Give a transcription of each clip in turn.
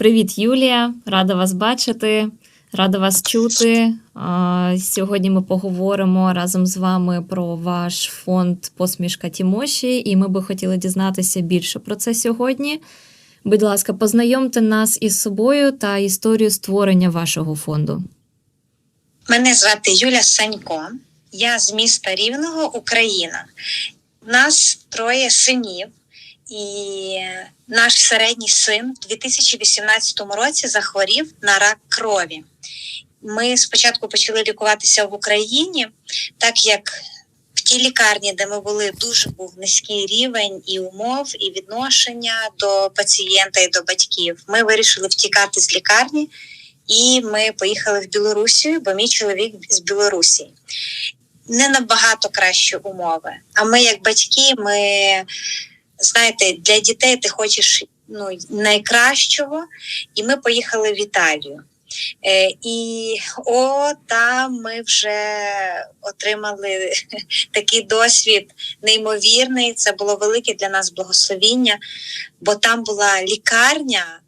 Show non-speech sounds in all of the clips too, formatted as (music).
Привіт, Юлія! Рада вас бачити, рада вас чути. Сьогодні ми поговоримо разом з вами про ваш фонд Посмішка Тімоші, і ми би хотіли дізнатися більше про це сьогодні. Будь ласка, познайомте нас із собою та історію створення вашого фонду. Мене звати Юля Санько. Я з міста Рівного, Україна. У нас троє синів, і наш середній син у 2018 році захворів на рак крові. Ми спочатку почали лікуватися в Україні, так як в тій лікарні, де ми були, дуже був низький рівень і умов, і відношення до пацієнта і до батьків. Ми вирішили втікати з лікарні. І ми поїхали в Білорусію, бо мій чоловік з Білорусі. Не набагато кращі умови. А ми, як батьки, ми знаєте, для дітей ти хочеш ну, найкращого, і ми поїхали в Італію. Е, і о, там ми вже отримали (laughs) такий досвід неймовірний. Це було велике для нас благословіння, бо там була лікарня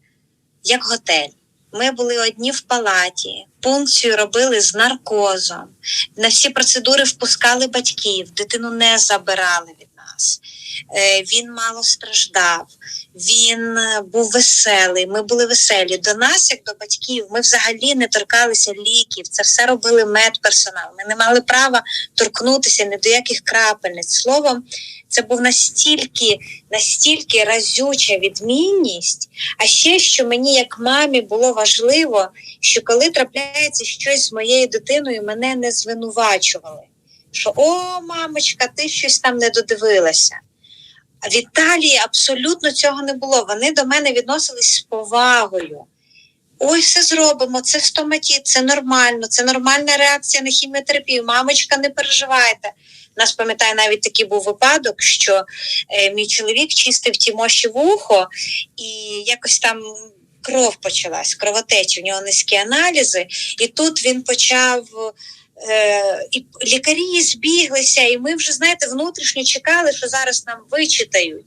як готель. Ми були одні в палаті, пункцію робили з наркозом. На всі процедури впускали батьків, дитину не забирали від нас. Е, Він мало страждав, він е, був веселий. Ми були веселі. До нас, як до батьків, ми взагалі не торкалися ліків. Це все робили медперсонал. Ми не мали права торкнутися ні до яких крапельниць. Словом, це був настільки, настільки разюча відмінність. А ще що мені, як мамі, було важливо, що коли трапляється щось з моєю дитиною, мене не звинувачували. Що о, мамочка, ти щось там не додивилася. В Італії абсолютно цього не було. Вони до мене відносились з повагою. Ой, все зробимо, це стоматіт, це нормально, це нормальна реакція на хіміотерапію. Мамочка, не переживайте. Нас пам'ятаю, навіть такий був випадок, що е, мій чоловік чистив Тімоші вухо, і якось там кров почалась, кровотеча, в нього низькі аналізи, і тут він почав. Е, і лікарі збіглися, і ми вже, знаєте, внутрішньо чекали, що зараз нам вичитають.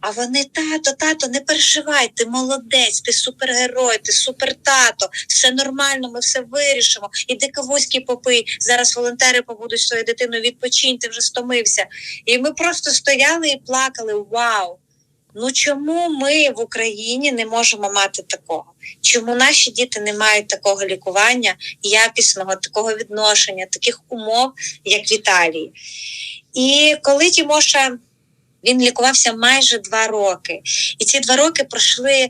А вони, тато, тато, не переживай, ти молодець, ти супергерой, ти супертато, все нормально, ми все вирішимо. Іди кавузьки попий. Зараз волонтери побудуть своєю дитиною, відпочинь, ти вже стомився. І ми просто стояли і плакали: Вау! Ну чому ми в Україні не можемо мати такого? Чому наші діти не мають такого лікування, якісного, такого відношення, таких умов, як в Італії? І коли Тімоша він лікувався майже два роки, і ці два роки пройшли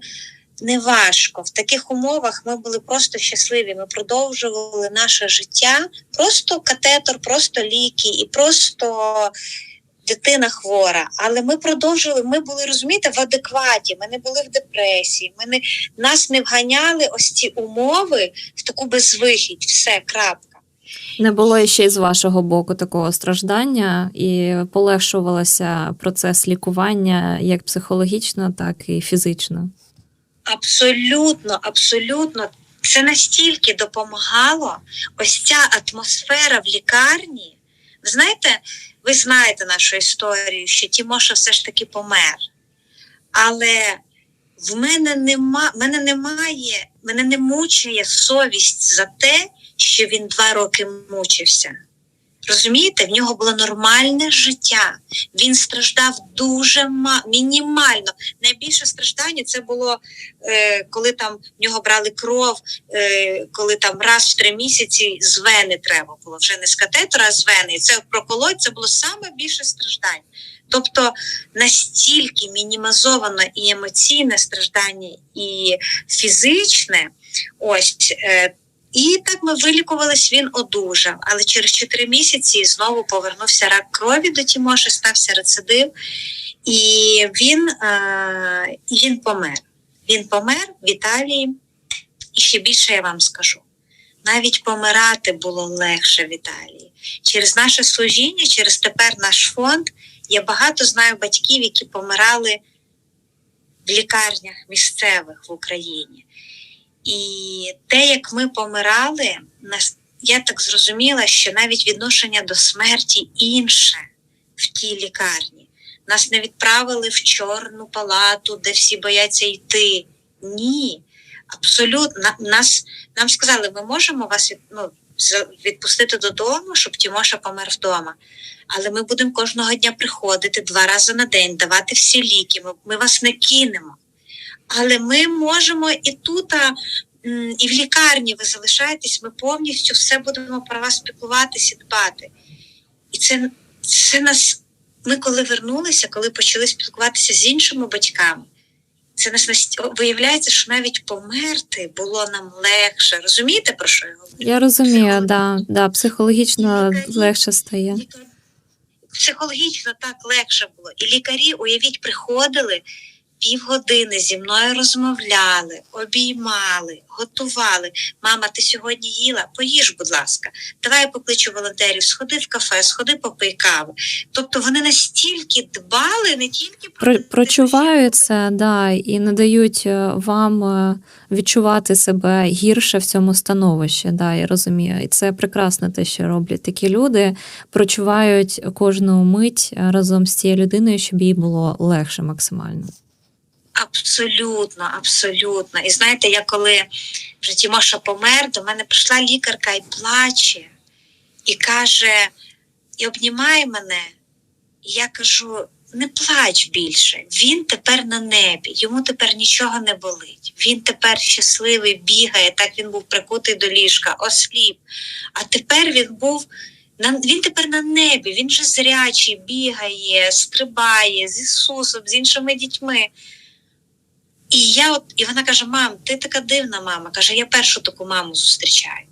неважко. В таких умовах ми були просто щасливі. Ми продовжували наше життя, просто катетор, просто ліки і просто дитина хвора. Але ми продовжили. Ми були розумієте, в адекваті. Ми не були в депресії. Ми не нас не вганяли ось ці умови в таку безвихідь. Все крапка. Не було ще й з вашого боку такого страждання, і полегшувався процес лікування як психологічно, так і фізично. Абсолютно, абсолютно. Це настільки допомагало ось ця атмосфера в лікарні. Ви знаєте, ви знаєте нашу історію, що Тімоша все ж таки помер. Але в мене нема, мене немає, мене не мучує совість за те, що він два роки мучився. Розумієте, в нього було нормальне життя. Він страждав дуже ма- мінімально. Найбільше страждання це було, е, коли там в нього брали кров, е, коли там раз в три місяці з вени треба було вже не з катетера, а з вени. І це проколоть, це було саме більше страждань. Тобто настільки мінімізовано і емоційне страждання, і фізичне, ось. Е, і так ми вилікувались, він одужав. Але через 4 місяці знову повернувся рак крові до Тімоші, стався рецидив, і він, е, він помер. Він помер в Італії. І ще більше я вам скажу: навіть помирати було легше в Італії. Через наше служіння, через тепер наш фонд. Я багато знаю батьків, які помирали в лікарнях місцевих в Україні. І те, як ми помирали, я так зрозуміла, що навіть відношення до смерті інше в тій лікарні. Нас не відправили в чорну палату, де всі бояться йти. Ні. Абсолютно нас нам сказали, ми можемо вас від, ну, відпустити додому, щоб Тімоша помер вдома. Але ми будемо кожного дня приходити два рази на день, давати всі ліки. Ми, ми вас не кинемо. Але ми можемо і тут, і в лікарні ви залишаєтесь, ми повністю все будемо про вас піклуватися і дбати. І це, це нас. Ми коли вернулися, коли почали спілкуватися з іншими батьками, це нас виявляється, що навіть померти було нам легше. Розумієте, про що я говорю? Я розумію, Психолог- да, да, психологічно Лікарі. легше стає. Психологічно так легше було. І лікарі, уявіть, приходили півгодини зі мною розмовляли, обіймали, готували. Мама, ти сьогодні їла? Поїж, будь ласка. Давай я покличу волонтерів, сходи в кафе, сходи попий каву. Тобто вони настільки дбали не тільки про, Про, це, да, і не дають е, вам е, відчувати себе гірше в цьому становищі. Да, я розумію. І це прекрасно те, що роблять такі люди. Прочувають кожну мить е, разом з цією людиною, щоб їй було легше максимально. Абсолютно, абсолютно. І знаєте, я коли вже Тімоша помер, до мене прийшла лікарка і плаче, і каже, і обнімає мене. І я кажу: не плач більше. Він тепер на небі, йому тепер нічого не болить. Він тепер щасливий, бігає, так він був прикутий до ліжка, осліп. А тепер він був. Він тепер на небі, він же зрячий, бігає, стрибає з Ісусом, з іншими дітьми. І я от, і вона каже: Мам, ти така дивна мама. каже, я першу таку маму зустрічаю.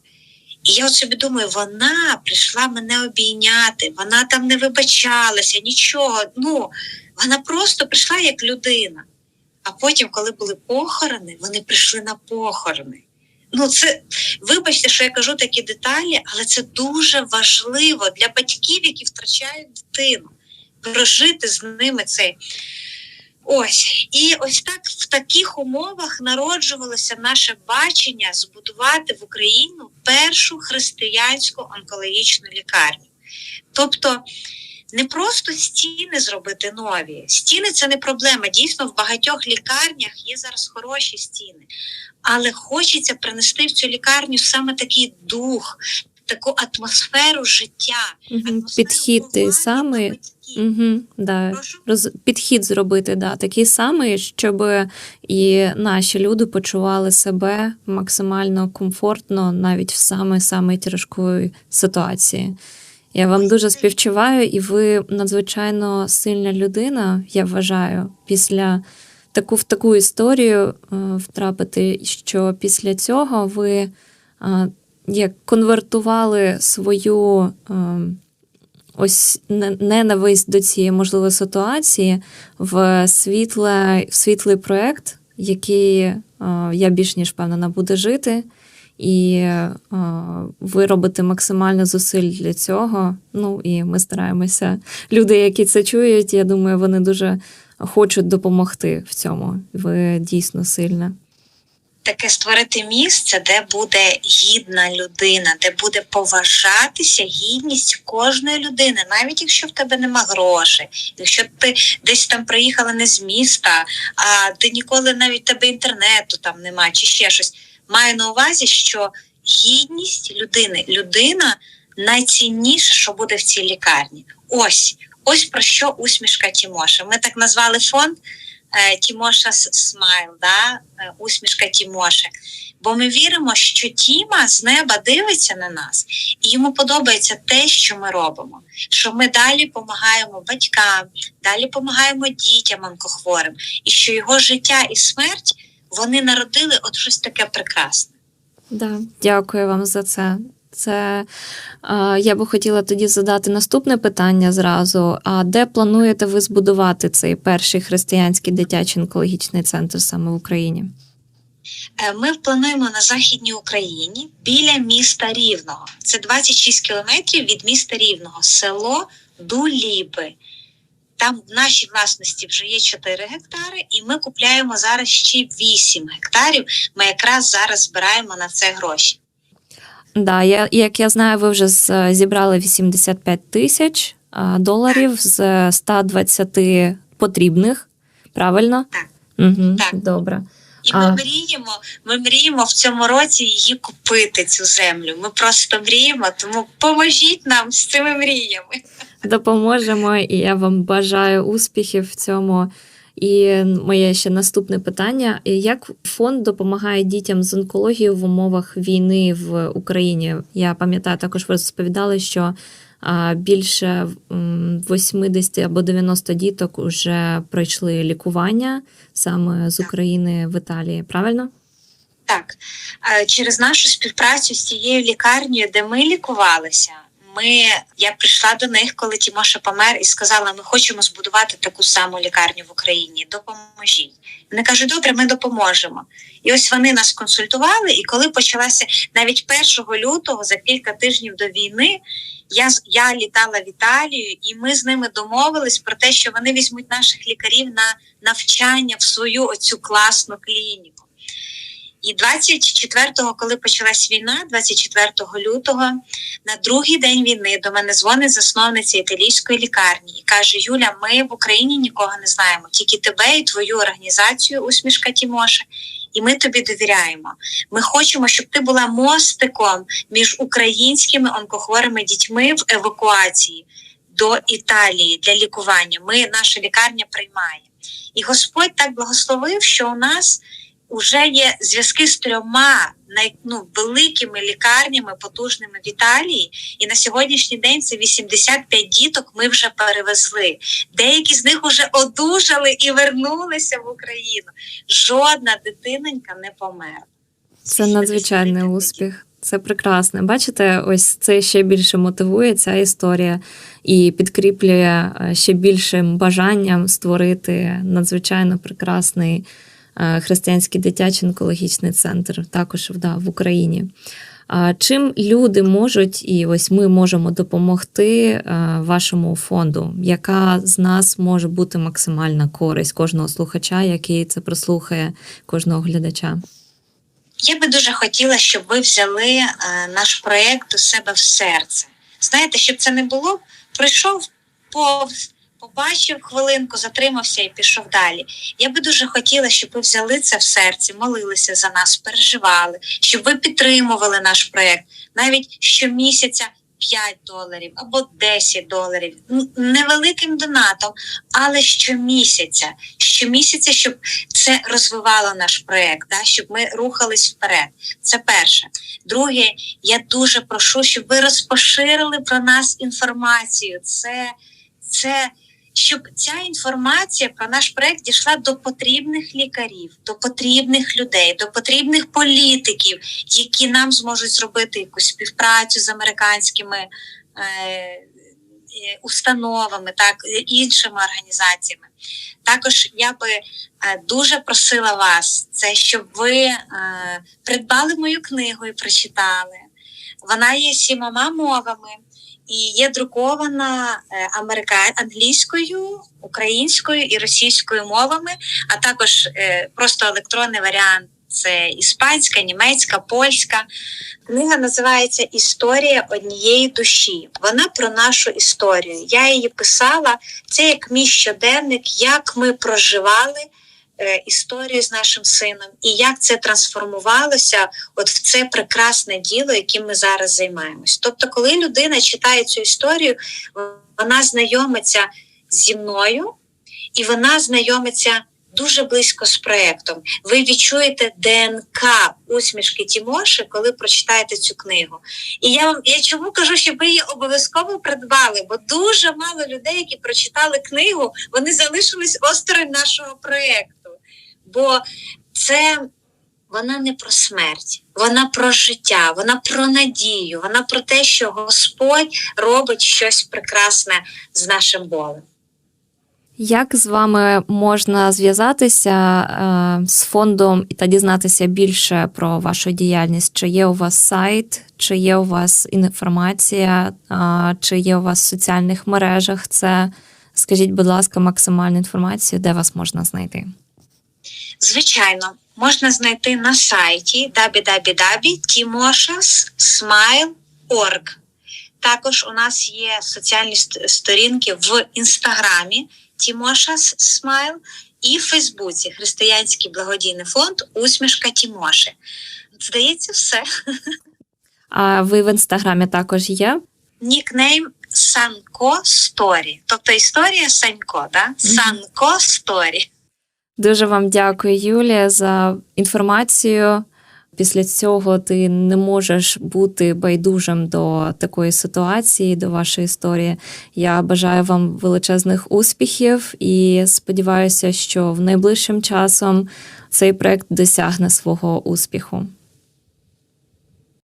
І я от собі думаю, вона прийшла мене обійняти, вона там не вибачалася, нічого. Ну, вона просто прийшла як людина. А потім, коли були похорони, вони прийшли на похорони. Ну, це вибачте, що я кажу такі деталі, але це дуже важливо для батьків, які втрачають дитину, прожити з ними цей. Ось і ось так в таких умовах народжувалося наше бачення збудувати в Україну першу християнську онкологічну лікарню. Тобто не просто стіни зробити нові. Стіни це не проблема. Дійсно, в багатьох лікарнях є зараз хороші стіни, але хочеться принести в цю лікарню саме такий дух, таку атмосферу життя. Угу. атмосферу Підхід до батьків. Угу, да. Роз, підхід зробити, да, такий самий, щоб і наші люди почували себе максимально комфортно навіть в саме саме тяжкої ситуації. Я вам дуже співчуваю, і ви надзвичайно сильна людина, я вважаю, після таку в таку історію е, втрапити, що після цього ви е, як конвертували свою. е, ось не- ненависть до цієї можливої ситуації в світле, в світлий проект, який е, я більш ніж впевнена буде жити. І е, ви робите максимально зусиль для цього. Ну і ми стараємося. Люди, які це чують, я думаю, вони дуже хочуть допомогти в цьому. Ви дійсно сильна. Таке створити місце, де буде гідна людина, де буде поважатися гідність кожної людини, навіть якщо в тебе нема грошей, якщо ти десь там приїхала не з міста, а ти ніколи навіть тебе інтернету там нема, чи ще щось. Маю на увазі, що гідність людини, людина найцінніше, що буде в цій лікарні. Ось, ось про що усмішка Тімоша. Ми так назвали фонд Тімоша Смайл, да? е, усмішка Тімоши. Бо ми віримо, що Тіма з неба дивиться на нас, і йому подобається те, що ми робимо. Що ми далі допомагаємо батькам, далі допомагаємо дітям онкохворим, і що його життя і смерть вони народили от щось таке прекрасне. Да, дякую вам за це. Це е, я би хотіла тоді задати наступне питання зразу. А де плануєте ви збудувати цей перший християнський дитячий онкологічний центр саме в Україні? Е, Ми плануємо на західній Україні біля міста Рівного. Це 26 кілометрів від міста Рівного, село Дуліби. Там в нашій власності вже є 4 гектари, і ми купляємо зараз ще 8 гектарів. Ми якраз зараз збираємо на це гроші. Да, я, як я знаю, ви вже зібрали 85 тисяч доларів з 120 потрібних, правильно? Так. Угу, Так. Добре. І А. мріємо, ми мріємо в цьому році її купити, цю землю. Ми просто мріємо, тому поможіть нам з цими мріями. Допоможемо, і я вам бажаю успіхів в цьому. І моє ще наступне питання: як фонд допомагає дітям з онкологією в умовах війни в Україні? Я пам'ятаю, також ви розповідали, що більше м, 80 або 90 діток вже пройшли лікування саме з України в Італії. Правильно? Так, через нашу співпрацю з тією лікарнею, де ми лікувалися, ми, я прийшла до них, коли Тімоша помер, і сказала: ми хочемо збудувати таку саму лікарню в Україні. Допоможіть. Вони кажуть, добре, ми допоможемо. І ось вони нас консультували. І коли почалася навіть 1 лютого, за кілька тижнів до війни, я, я літала в Італію, і ми з ними домовились про те, що вони візьмуть наших лікарів на навчання в свою оцю класну клініку. І 24-го, коли почалась війна, 24 лютого, на другий день війни до мене дзвонить засновниця італійської лікарні і каже: Юля, ми в Україні нікого не знаємо, тільки тебе і твою організацію усмішка Тімоша. І ми тобі довіряємо. Ми хочемо, щоб ти була мостиком між українськими онкохворими дітьми в евакуації до Італії для лікування. Ми наша лікарня приймає. І Господь так благословив, що у нас вже є зв'язки з трьома най, ну, великими лікарнями, потужними в Італії. І на сьогоднішній день це 85 діток ми вже перевезли. Деякі з них вже одужали і вернулися в Україну. Жодна дитинонька не померла. Це надзвичайний успіх. Це прекрасно. Бачите, ось це ще більше мотивує ця історія і підкріплює е, ще більшим бажанням створити надзвичайно прекрасний християнський дитячий онкологічний центр, також да, в Україні. Чим люди можуть, і ось ми можемо допомогти е, вашому фонду? Яка з нас може бути максимальна користь кожного слухача, який це прослухає, кожного глядача? Я би дуже хотіла, щоб ви взяли е, наш проєкт до себе в серце. Знаєте, щоб це не було, прийшов повз, побачив хвилинку, затримався і пішов далі. Я би дуже хотіла, щоб ви взяли це в серці, молилися за нас, переживали, щоб ви підтримували наш проєкт навіть щомісяця. 5 доларів або 10 доларів невеликим донатом, але щомісяця, щомісяця, щоб це розвивало наш проект, да, щоб ми рухались вперед. Це перше. Друге, я дуже прошу, щоб ви розпоширили про нас інформацію. Це, це щоб ця інформація про наш проект дійшла до потрібних лікарів, до потрібних людей, до потрібних політиків, які нам зможуть зробити якусь співпрацю з американськими. Е, е, Установами, так іншими організаціями, також я би е, дуже просила вас, це щоб ви е, придбали мою книгу і прочитали. Вона є сімома мовами і є друкована е, англійською, українською і російською мовами, а також е, просто електронний варіант. Це іспанська, німецька, польська. Книга називається Історія однієї душі. Вона про нашу історію. Я її писала. Це як мій щоденник, як ми проживали історію з нашим сином, і як це трансформувалося от в це прекрасне діло, яким ми зараз займаємось. Тобто, коли людина читає цю історію, вона знайомиться зі мною, і вона знайомиться дуже близько з проєктом. Ви відчуєте ДНК усмішки Тімоші, коли прочитаєте цю книгу. І я вам я чому кажу, щоб ви її обов'язково придбали, бо дуже мало людей, які прочитали книгу, вони залишились осторонь нашого проєкту. Бо це вона не про смерть, вона про життя, вона про надію, вона про те, що Господь робить щось прекрасне з нашим болем. Як з вами можна зв'язатися е, з фондом та дізнатися більше про вашу діяльність? Чи є у вас сайт, чи є у вас інформація, чи є у вас в соціальних мережах? Це скажіть, будь ласка, максимальну інформацію, де вас можна знайти? Звичайно, можна знайти на сайті www.timoshas.smile.org. Також у нас є соціальні сторінки в інстаграмі Тімошас Смайл і в Фейсбуці Християнський благодійний фонд Усмішка Тімоші. Здається, все. А ви в інстаграмі також є? Нікнейм Санко Сторі. Тобто історія Санько, да? Санко Сторі. Дуже вам дякую, Юлія, за інформацію. Після цього ти не можеш бути байдужим до такої ситуації, до вашої історії. Я бажаю вам величезних успіхів і сподіваюся, що в найближчим часом цей проект досягне свого успіху.